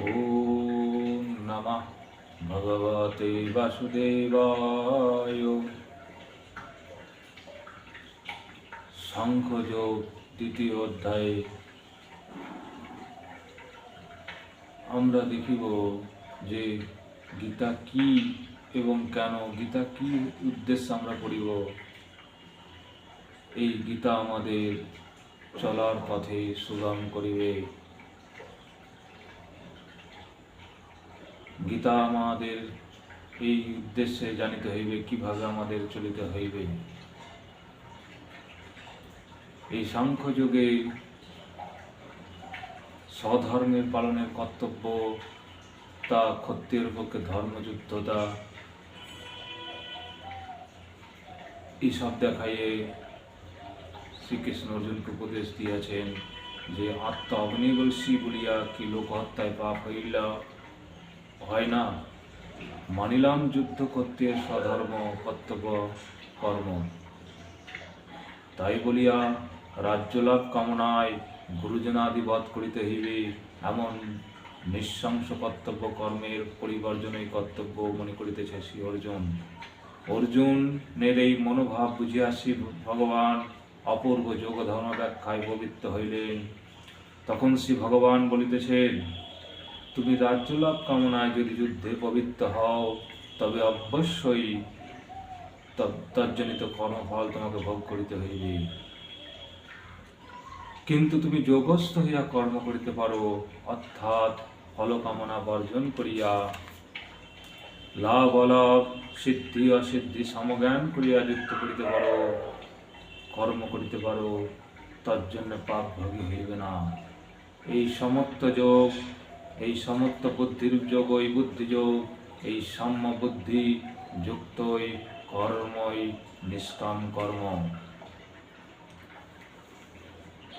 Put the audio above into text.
ॐ नमः भगवते वासुदेवाय শঙ্খযোগ দ্বিতীয় অধ্যায়ে আমরা দেখিব যে গীতা কি এবং কেন গীতা কি উদ্দেশ্যে আমরা পড়িব এই গীতা আমাদের চলার পথে সুগম করিবে গীতা আমাদের এই উদ্দেশ্যে জানিতে হইবে, কীভাবে আমাদের চলিতে হইবে। এই সাংখ্য যুগে স্বধর্মের পালনের কর্তব্য, তা ক্ষত্রিয়ের পক্ষে ধর্মযুদ্ধতা, এইসব দেখাইয়ে শ্রীকৃষ্ণ অর্জুনকে উপদেশ দিয়েছেন যে, আত্মা অগ্নিবলসী বলিয়া কি লোক হত্যায় পাপ হইলা? হয় না। মানিলাম যুদ্ধ করতে স্বধর্ম কর্তব্য কর্ম। তাই বলিয়া রাজ্যলাভ কামনায় গুরুজনাদি বধ করিতে হইবে, এমন নিঃশংস কর্তব্য কর্মের পরিবর্জনই কর্তব্য মনে করিতেছে শ্রী অর্জুন। অর্জুনের এই মনোভাব বুঝিয়া শ্রী ভগবান অপূর্ব যোগ ধর্ম ব্যাখ্যায় পবিত্র হইলেন। তখন শ্রী ভগবান বলিতেছেন তুমি রাজ্যলাভ কামনায় যদি যুদ্ধে পবিত্র হও, তবে অবশ্যই তজ্জনিত কর্মফল তোমাকে ভোগ করিতে হইবে। কিন্তু তুমি যোগস্থ হইয়া কর্ম করিতে পারো, অর্থাৎ ফলকামনা বর্জন করিয়া লাভ অলাভ, সিদ্ধি অসিদ্ধি সমজ্ঞান করিয়া যুক্ত করিতে পারো, কর্ম করিতে পারো তার জন্য পাপ ভোগী হইবে না। এই সমস্ত যোগ এই সমত্ব বুদ্ধির যোগ ওই বুদ্ধি যোগ এই সাম্য বুদ্ধি যুক্তই কর্মই নিষ্কাম কর্ম।